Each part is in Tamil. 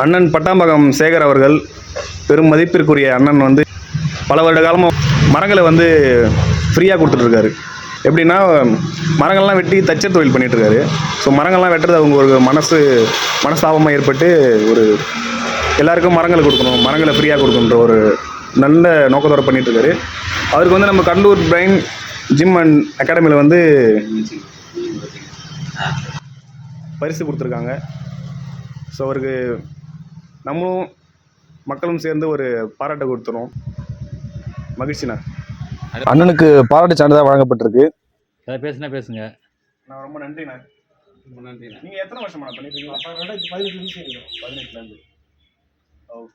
அண்ணன் பட்டாம்பகம் சேகர் அவர்கள் பெரும் மதிப்பிற்குரிய அண்ணன் வந்து பல வருட காலமாக மரங்களை வந்து ஃப்ரீயாக கொடுத்துட்ருக்காரு. எப்படின்னா மரங்கள்லாம் வெட்டி தச்சர் தொழில் பண்ணிகிட்ருக்காரு ஸோ மரங்கள்லாம் வெட்டுறது அவங்க ஒரு மனசு மனஸ்தாபமாக ஏற்பட்டு ஒரு எல்லாருக்கும் மரங்களை கொடுக்கணும் மரங்களை ஃப்ரீயாக கொடுக்கணுன்ற ஒரு நல்ல நோக்கத்தோடு பண்ணிகிட்ருக்காரு அவருக்கு வந்து நம்ம கடலூர் பிரைன் ஜிம் அண்ட் அகாடமியில் வந்து பரிசு கொடுத்துருக்காங்க. ஸோ அவருக்கு நம்மளும் மக்களும் சேர்ந்து ஒரு பாராட்டை கொடுத்துரும் மகிழ்ச்சிண்ணா. அண்ணனுக்கு பாராட்டு சான்றிதழ் வழங்கப்பட்டிருக்கு. ஏதாவது பேசுனா பேசுங்க. நான் ரொம்ப நன்றிண்ணா. ரொம்ப நன்றிண்ணா. நீங்கள் எத்தனை வருஷமா பண்ணிட்டு இருக்கீங்க? ரெண்டாயிரத்தி பதினெட்டு நிமிஷம் பதினெட்டுலேருந்து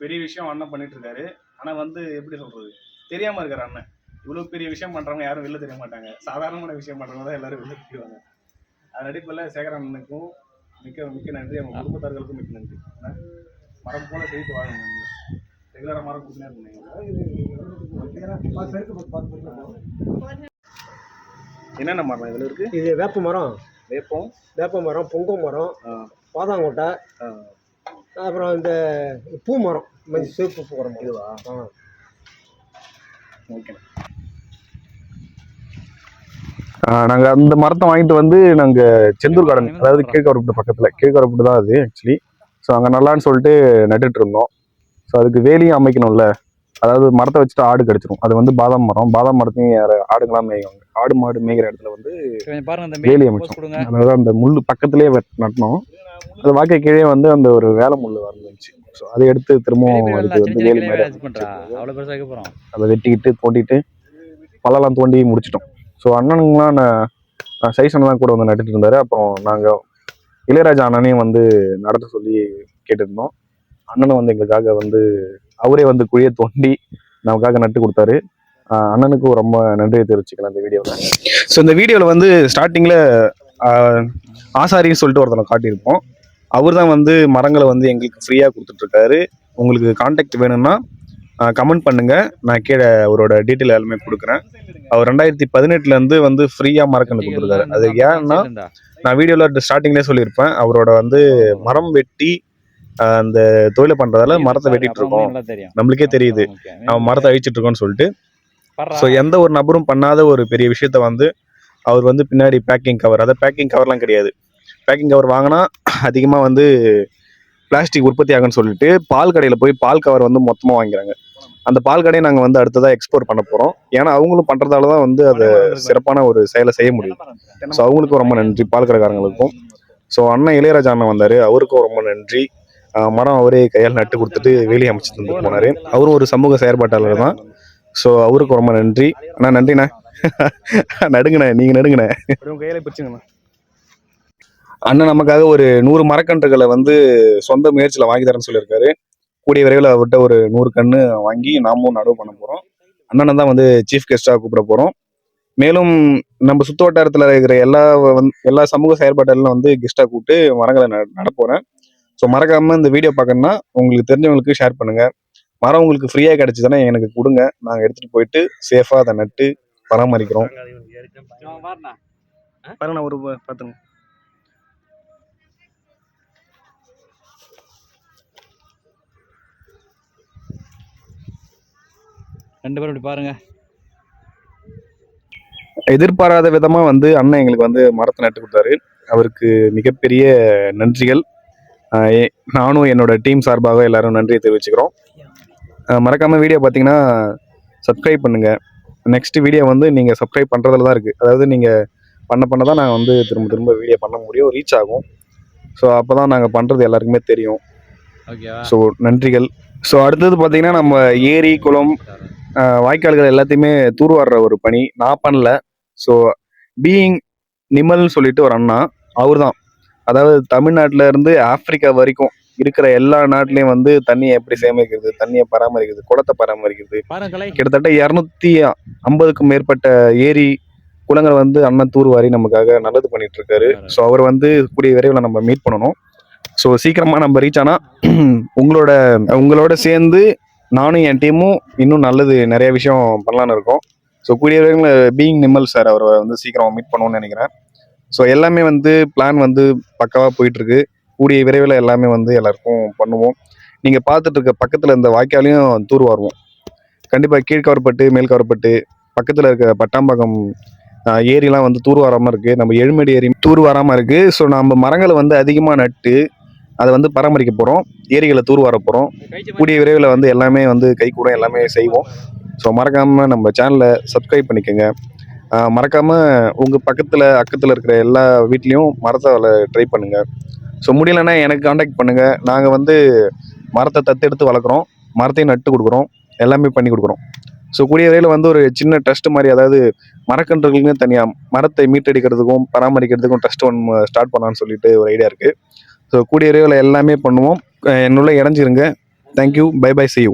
பெரிய விஷயம் அண்ணன் பண்ணிட்டு இருக்காரு. ஆனால் வந்து எப்படி சொல்றது? தெரியாம இருக்காரு அண்ணன். இவ்வளோ பெரிய விஷயம் பண்றவங்க யாரும் வெளில தெரிய மாட்டாங்க. சாதாரணமான விஷயம் பண்றவங்க தான் எல்லாரும் வெளில தெரியுவாங்க. அது அடிப்பில் சேகர் அண்ணனுக்கும் மிக்க மிக்க நன்றி. அவங்க குடும்பத்தார்களுக்கும் மிக்க நன்றி. மரம் போல செய்து வாழணும் நீங்க. ரெகுலராக மரம் கொடுத்துனே இருந்தீங்க என்னென்ன மரம் இதில் இருக்கு? இது வேப்ப மரம். வேப்பம். வேப்ப மரம் பொங்க மரம் பாதாங்கொட்டை அப்புறம் இந்த பூ மரம். மஞ்சள் சிவப்பு பூ. மரம். இதுவா? ஆ. ஓகே. நாங்கள் அந்த மரத்தை வாங்கிட்டு வந்து நாங்கள் செந்தூர் கார்டன் அதாவது கீழ்கவரப்பட்டு பக்கத்தில். கீழ்கவரப்பட்டு தான் அது ஆக்சுவலி ஸோ அங்கே நல்லான்னு சொல்லிட்டு நட்டுட்டு இருந்தோம் ஸோ அதுக்கு வேலியும் அமைக்கணும்ல. அதாவது மரத்தை வச்சுட்டு ஆடு கடிச்சிரும். அது வந்து பாதாம் மரம். பாதாம் மரத்தையும் யார ஆடுங்களாம் மேய்வாங்க. ஆடு மாடு மேய்கிற இடத்துல வந்து வேலி அமைச்சோம். அதாவது அந்த முள் பக்கத்துலேயே நட்டணும் அது வாக்கை கீழே வந்து அந்த ஒரு வேலை முள் வந்துச்சு ஸோ அதை எடுத்து திரும்பவும் அதுக்கு வந்து வேலி மாதிரி அதை வெட்டிக்கிட்டு தோண்டிட்டு பள்ளலாம் தோண்டி முடிச்சிட்டோம். ஸோ அண்ணனுங்களாம் நான் தான் கூட வந்து நட்டுட்டு இருந்தாரு. அப்புறம் நாங்கள் இளையராஜா அண்ணனையும் வந்து நடத்த சொல்லி கேட்டிருந்தோம். அண்ணனும் வந்து எங்களுக்காக வந்து அவரே வந்து குழியை தோண்டி நமக்காக நட்டு கொடுத்தாரு. அண்ணனுக்கும் ரொம்ப நன்றியை தெரிவிச்சுக்கலாம் இந்த வீடியோவில் ஸோ இந்த வீடியோவில் வந்து ஸ்டார்டிங்கில் ஆசாரின்னு சொல்லிட்டு ஒருத்தனை காட்டியிருப்போம். அவர் தான் வந்து மரங்களை வந்து எங்களுக்கு ஃப்ரீயாக கொடுத்துட்ருக்காரு. உங்களுக்கு காண்டாக்ட் வேணும்னா கமெண்ட் பண்ணுங்க. நான் கீழே அவரோட டீட்டெயில் எல்லாமே கொடுக்குறேன். அவர் ரெண்டாயிரத்தி பதினெட்டுல இருந்து வந்து ஃப்ரீயா மரக்கன்று கொடுத்துருக்காரு. அது ஏன்னா நான் வீடியோல ஸ்டார்டிங்லேயே சொல்லியிருப்பேன். அவரோட வந்து மரம் வெட்டி அந்த தொழிலை பண்றதால மரத்தை வெட்டிட்டு இருக்கோம். நம்மளுக்கே தெரியுது. அவன் மரத்தை அழிச்சிட்டு இருக்கோம்னு சொல்லிட்டு. ஸோ எந்த ஒரு நபரும் பண்ணாத ஒரு பெரிய விஷயத்த வந்து அவர் வந்து பின்னாடி பேக்கிங் கவர் அதாவது பேக்கிங் கவர்லாம் கிடையாது. பேக்கிங் கவர் வாங்கினா அதிகமாக வந்து பிளாஸ்டிக் உற்பத்தி ஆகும்னு சொல்லிட்டு பால் கடையில் போய் பால் கவர் வந்து மொத்தமாக வாங்கிக்கிறாங்க அந்த பால் கடையை நாங்கள் வந்து அடுத்ததாக எக்ஸ்போர்ட் பண்ண போகிறோம் ஏன்னா அவங்களும் பண்ணுறதால தான் வந்து அதை சிறப்பான ஒரு செயலை செய்ய முடியும். ஸோ அவங்களுக்கும் ரொம்ப நன்றி. பால் கடைக்காரங்களுக்கும். ஸோ அண்ணன் இளையராஜா அண்ணன் வந்தார். அவருக்கும் ரொம்ப நன்றி. மரம் அவரே கையால் நட்டு கொடுத்துட்டு வேலி அமைச்சு தந்து போனார். அவரும் ஒரு சமூக செயற்பாட்டாளர் தான். ஸோ அவருக்கும் ரொம்ப நன்றி. அண்ணா நன்றிண்ணே. நடுங்கண்ணே நீங்கள் நடுங்கண்ணே. கையில பிடிச்சுங்கண்ணா. அண்ணன் நமக்காக ஒரு நூறு மரக்கன்றுகளை வந்து சொந்த முயற்சியில் வாங்கி தரேன்னு சொல்லியிருக்காரு. கூடிய விரைவில் அவர்கிட்ட ஒரு நூறு கன்று வாங்கி நாமும் நடவு பண்ண போகிறோம் அண்ணனை தான் வந்து சீஃப் கெஸ்ட்டாக கூப்பிட போகிறோம் மேலும் நம்ம சுற்று வட்டாரத்தில் இருக்கிற எல்லா எல்லா சமூக செயற்பாடுகளும் வந்து கெஸ்ட்டாக கூப்பிட்டு மரங்களை ந நட போகிறேன் ஸோ மறக்காமல் இந்த வீடியோ பார்க்கணுன்னா உங்களுக்கு தெரிஞ்சவங்களுக்கு ஷேர் பண்ணுங்கள் மரம் உங்களுக்கு ஃப்ரீயாக கிடச்சிதுன்னா எனக்கு கொடுங்க. நாங்கள் எடுத்துகிட்டு போயிட்டு சேஃபாக அதை நட்டு பராமரிக்கிறோம். பாருங்க ஒரு பார்த்துங்க ரெண்டு பேரும் இப்படி பாருங்க. எதிர்பாராத விதமாக வந்து அண்ணன் எங்களுக்கு வந்து மரத்தை நட்டு கொடுத்தாரு. அவருக்கு மிகப்பெரிய நன்றிகள். நானும் என்னோட டீம் சார்பாக எல்லாரும் நன்றியை தெரிவிச்சுக்கிறோம். ஆஹ் மறக்காம வீடியோ பார்த்தீங்கன்னா சப்ஸ்கிரைப் பண்ணுங்க. நெக்ஸ்ட் வீடியோ வந்து நீங்கள் சப்ஸ்கிரைப் பண்ணுறதுல தான் இருக்குது அதாவது நீங்கள் பண்ண பண்ண தான் நாங்கள் வந்து திரும்ப திரும்ப வீடியோ பண்ண முடியும். ரீச் ஆகும். ஸோ அப்போ தான் நாங்கள் பண்ணுறது எல்லாருக்குமே தெரியும். ஸோ நன்றிகள். ஸோ அடுத்தது பார்த்தீங்கன்னா நம்ம ஏரி குளம் வாய்க்கால்கள் எல்லாத்தையுமே தூர்வாடுற ஒரு பணி. நான் பண்ணல. ஸோ பீயிங் நிமல்னு சொல்லிட்டு ஒரு அண்ணா அவர் தான் அதாவது தமிழ்நாட்டுல இருந்து ஆப்பிரிக்கா வரைக்கும் இருக்கிற எல்லா நாட்டிலையும் வந்து தண்ணியை எப்படி சேமிக்கிறது தண்ணியை பராமரிக்கிறது குளத்தை பராமரிக்கிறது. கிட்டத்தட்ட இரநூத்தி ஐம்பதுக்கும் மேற்பட்ட ஏரி குளங்களை வந்து அண்ணன் தூர்வாரி நமக்காக நல்லது பண்ணிட்டு இருக்காரு ஸோ அவர் வந்து கூடிய விரைவில் நம்ம மீட் பண்ணணும். ஸோ சீக்கிரமா நம்ம ரீச் ஆனா உங்களோட உங்களோட சேர்ந்து நானும் என் டீமும் இன்னும் நல்லது நிறைய விஷயம் பண்ணலான்னு இருக்கோம். ஸோ கூடிய விரைவில் பீயிங் நிம்மல் சார் அவரை வந்து சீக்கிரம் மீட் பண்ணுவோம்னு நினைக்கிறேன். ஸோ எல்லாமே வந்து பிளான் வந்து பக்காவாக போயிட்டுருக்கு. கூடிய விரைவில் எல்லாமே வந்து எல்லாருக்கும் பண்ணுவோம். நீங்கள் பார்த்துட்டு இருக்க பக்கத்தில் இந்த வாய்க்காலையும் தூர் வருவோம். கண்டிப்பாக கீழ்கவர்பட்டு மேல்கவர்பட்டு பக்கத்தில் இருக்க பட்டாம்பாக்கம் ஏரியெலாம் ஏரிலாம் வந்து தூர் வராமல் இருக்குது நம்ம எழுமடி ஏரி தூர் வராமல் இருக்குது ஸோ நம்ம மரங்களை வந்து அதிகமாக நட்டு அதை வந்து பராமரிக்க போகிறோம் ஏரிகளை தூர்வார போகிறோம் கூடிய விரைவில் வந்து எல்லாமே வந்து கை கூட எல்லாமே செய்வோம். ஸோ மறக்காமல் நம்ம சேனலை சப்ஸ்கிரைப் பண்ணிக்கோங்க. மறக்காமல் உங்கள் பக்கத்தில் அக்கத்தில் இருக்கிற எல்லா வீட்லேயும் மரத்தை வள ட்ரை பண்ணுங்கள் ஸோ முடியலன்னா எனக்கு காண்டாக்ட் பண்ணுங்கள் நாங்கள் வந்து மரத்தை தத்தெடுத்து வளர்க்குறோம். மரத்தையும் நட்டு கொடுக்குறோம். எல்லாமே பண்ணி கொடுக்குறோம். ஸோ கூடிய விரைவில் வந்து ஒரு சின்ன ட்ரஸ்ட் மாதிரி அதாவது மரக்கன்றுகளுக்குன்னு தனியாக மரத்தை மீட்டடிக்கிறதுக்கும் பராமரிக்கிறதுக்கும் ட்ரஸ்ட் ஒன்று ஸ்டார்ட் பண்ணலான்னு சொல்லிட்டு ஒரு ஐடியா இருக்குது ஸோ கூடிய விரைவில் எல்லாமே பண்ணுவோம். என்னுள்ள இறஞ்சிருங்க thank you bye bye see you